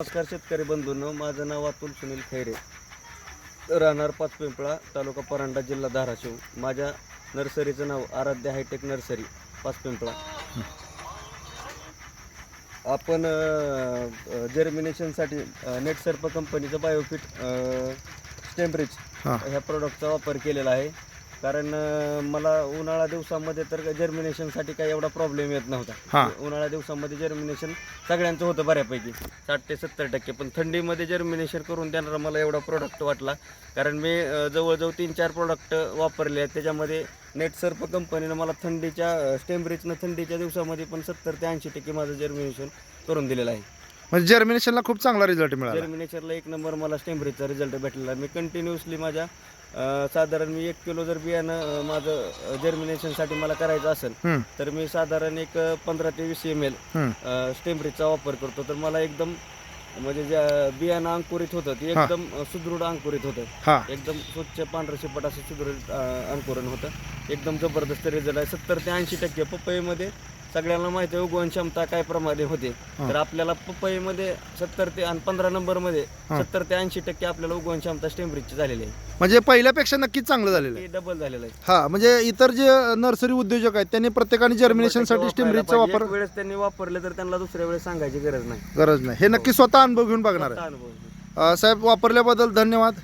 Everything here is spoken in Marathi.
नमस्कार शेतकरी बंधूंनो माझं नाव अतुल सुनील खैरे. राहणार पाच पिंपळा तालुका परांडा जिल्हा धाराशिव. माझ्या नर्सरीचं नाव आराध्य हायटेक नर्सरी पाच पिंपळा. आपण जर्मिनेशनसाठी नेट सर्प कंपनीचं बायोफिट स्टेम्ब्रिज हां. ह्या प्रोडक्टचा वापर केलेला आहे. कारण अं, मला उन्हाळा दिवसामध्ये तर जर्मिनेशनसाठी काही एवढा प्रॉब्लेम येत नव्हता. उन्हाळा दिवसामध्ये जर्मिनेशन सगळ्यांचं होतं बऱ्यापैकी. साठ ते सत्तर टक्के. पण थंडीमध्ये जर्मिनेशन करून देणारा मला एवढा प्रोडक्ट वाटला. कारण मी अं, जवळजवळ तीन चार प्रोडक्ट वापरले आहेत. त्याच्यामध्ये नेट सर्प कंपनीनं मला थंडीच्या स्टेम्ब्रिजनं थंडीच्या दिवसामध्ये पण सत्तर ते ऐंशी टक्के माझं जर्मिनेशन करून दिलेलं आहे. म्हणजे जर्मिनेशनला खूप चांगला रिझल्ट मिळाला. जर्मिनेचरला एक नंबर मला स्टेम्ब्रिजचा रिझल्ट भेटलेला. मी कंटिन्युअसली माझ्या साधारण मी एक किलो जर बियाणं माझं जर्मिनेशनसाठी मला करायचं असेल तर मी साधारण एक पंधरा ते वीस एम एल. स्टेम्ब्रिजचा वापर करतो. तर मला एकदम म्हणजे ज्या बियाणं अंकुरित होतं ते. एकदम सुदृढ अंकुरित होतं. एकदम स्वच्छ पांढरं शिपट असं सुदृढ अंकुरण होतं. एकदम जबरदस्त रिझल्ट आहे. सत्तर ते ऐंशी टक्के पपईमध्ये सगळ्यांना माहिती आहे उगवण क्षमता काय प्रमाणे होते. हा. तर आपल्याला पपईमध्ये सत्तर ते आणि पंधरा नंबरमध्ये हा. सत्तर ते ऐंशी टक्के आपल्याला उगवण क्षमता स्टेम्ब्रिजची झालेली आहे. म्हणजे पहिल्यापेक्षा नक्कीच चांगलं झालेलं आहे. डबल झालेलं आहे. हा म्हणजे इतर जे नर्सरी उद्योजक आहेत त्यांनी प्रत्येकाने जर्मिनेशनसाठी पाहिजे. वापर एक वेळेस त्यांनी वापरले तर त्यांना दुसऱ्या वेळेस सांगायची गरज नाही. गरज नाही. हे नक्की स्वतः अनुभव घेऊन बघणार आहे. अनुभव अं, साहेब वापरल्याबद्दल धन्यवाद.